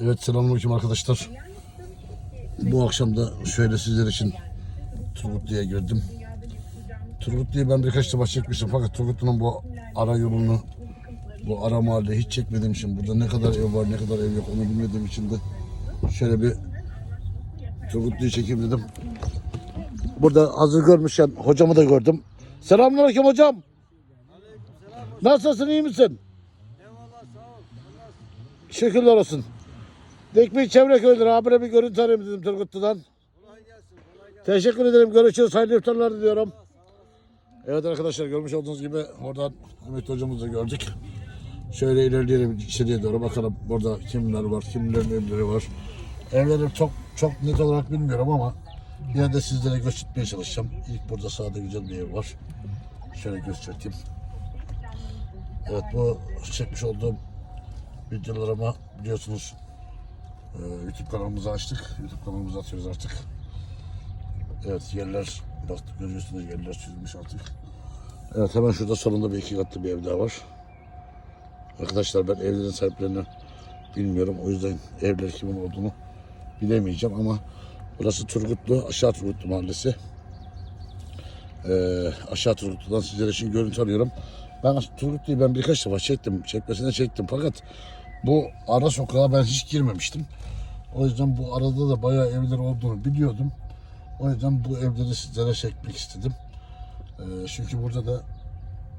Evet selamünaleyküm arkadaşlar. Bu akşam da şöyle sizler için Turgutlu'ya girdim. Turgutlu'yu ben birkaç defa çekmiştim fakat Turgutlu'nun bu ara yolunu bu ara mahalle hiç çekmediğim için burada ne kadar ev var ne kadar ev yok onu bilmediğim için de şöyle bir Turgutlu'yu çekeyim dedim. Burada hazır görmüşken hocamı da gördüm. Selamünaleyküm hocam. Nasılsın iyi misin? Şükürler olsun. Dekmeyi çevre köyleri habire bir görüntü arayayım dedim Turgutlu'dan. Teşekkür ederim. Görüşürüz. Hayırlı iftarlar diliyorum. Evet arkadaşlar görmüş olduğunuz gibi oradan Ahmet hocamızı gördük. Şöyle ilerleyelim içeriye doğru bakalım burada kimler var, kimlerin evleri var. Evleri çok çok net olarak bilmiyorum ama yine de sizlere göstermeye çalışacağım. İlk burada sağda güzel bir ev var. Şöyle göstereyim. Evet bu çekmiş olduğum videolarıma biliyorsunuz e, YouTube kanalımızı açtık. YouTube kanalımızı atıyoruz artık. Evet yerler biraz görüyorsunuz yerler çizilmiş artık. Evet hemen şurada sonunda bir iki katlı bir ev daha var. Arkadaşlar ben evlerin sahiplerini bilmiyorum. O yüzden evler kimin olduğunu bilemeyeceğim ama burası Turgutlu, Aşağı Turgutlu Mahallesi. Ee, aşağı Turgutlu'dan sizlere için görüntü alıyorum. Ben Turgutlu'yu ben birkaç defa çektim, çekmesine çektim fakat bu ara sokağa ben hiç girmemiştim. O yüzden bu arada da bayağı evler olduğunu biliyordum. O yüzden bu evleri sizlere çekmek istedim. Ee, çünkü burada da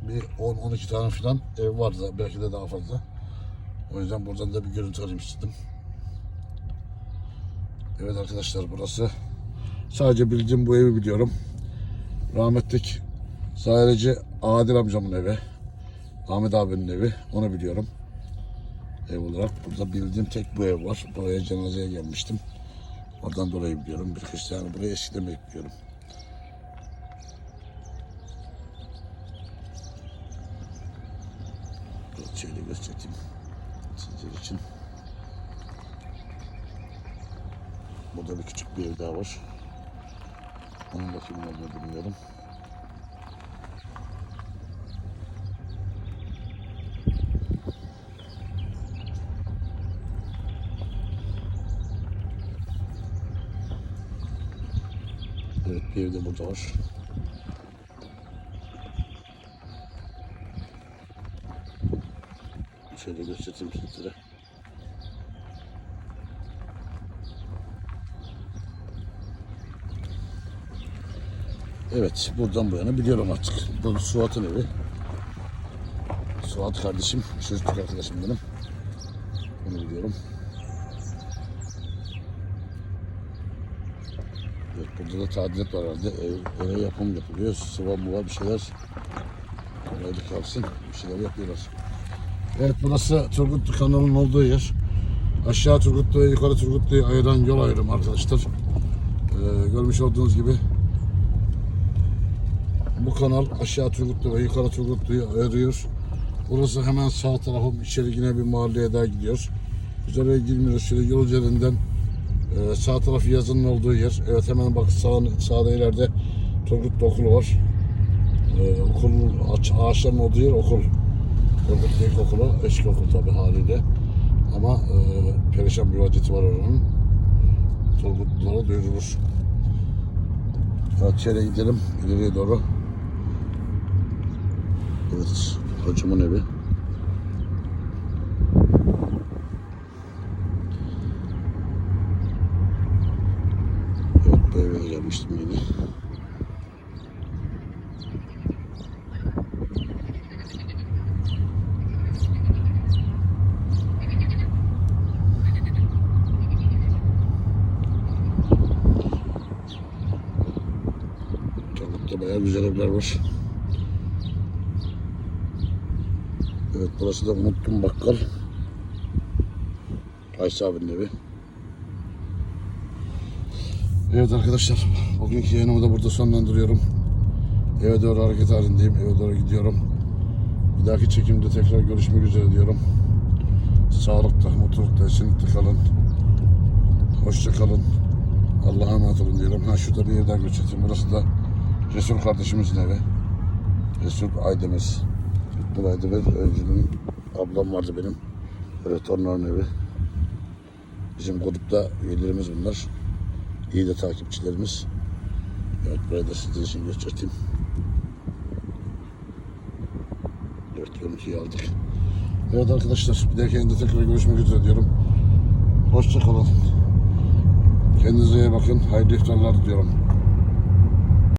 bir 10-12 tane falan ev var da belki de daha fazla. O yüzden buradan da bir görüntü alayım istedim. Evet arkadaşlar burası sadece bildiğim bu evi biliyorum. Rahmetlik Zahireci Adil amcamın evi. Ahmet abinin evi. Onu biliyorum. Ev olarak. Burada bildiğim tek bu ev var. Buraya cenazeye gelmiştim. Oradan dolayı biliyorum. Bir yani buraya eskiden bekliyorum. Şöyle göstereyim. Sizler için. Burada bir küçük bir ev daha var. Onun olduğunu bilmiyorum. Evet bir ev burada var. Şöyle göstereyim sizlere. Evet buradan bu yana biliyorum artık. Bu Suat'ın evi. Suat kardeşim, çocukluk arkadaşım benim. Bunu biliyorum. Evet, burada da tadilat var herhalde. Ev, eve yapım yapılıyor. Sıva muva bir şeyler. Kolaylık kalsın. Bir şeyler yapıyorlar. Evet burası Turgutlu kanalının olduğu yer. Aşağı Turgutlu'ya yukarı Turgutlu'yu ayıran yol ayrımı arkadaşlar. Ee, görmüş olduğunuz gibi bu kanal aşağı Turgutlu ve yukarı Turgutlu'yu ayırıyor. Burası hemen sağ tarafım içeri yine bir mahalleye daha gidiyor. Biz oraya girmiyoruz. Şöyle yol üzerinden ee, sağ tarafı yazının olduğu yer. Evet hemen bak sağ, sağda ileride Turgutlu okulu var. Ee, ağaç, ağaçların olduğu yer okul. Turgutlu İlkokulu, eski okul tabi haliyle. Ama e, perişan bir vaziyeti var oranın. Turgutlulara duyurulur. Evet şöyle gidelim ileriye doğru. Evet hocamın evi. Eve gelmiştim yine. Turgut'ta bayağı güzel evler var. Evet burası da Mutlu Bakkal. Ayşe abinin evi. Evet arkadaşlar, bugünkü yayınımı da burada sonlandırıyorum. Eve doğru hareket halindeyim, eve doğru gidiyorum. Bir dahaki çekimde tekrar görüşmek üzere diyorum. Sağlıkla, mutlulukla, esenlikle kalın. Hoşça kalın. Allah'a emanet olun diyorum. Ha şurada bir ev daha göstereyim. Burası da Resul kardeşimizin evi. Resul Aydemir. Resul Aydemir. Öncünün ablam vardı benim. Evet onların evi. Bizim grupta üyelerimiz bunlar. İyi de takipçilerimiz. Evet burayı da sizler için göstereyim. Evet görüntüyü aldık. Evet arkadaşlar bir dahaki yayında tekrar görüşmek üzere diyorum. Hoşçakalın. Kendinize iyi bakın. Hayırlı iftarlar diliyorum.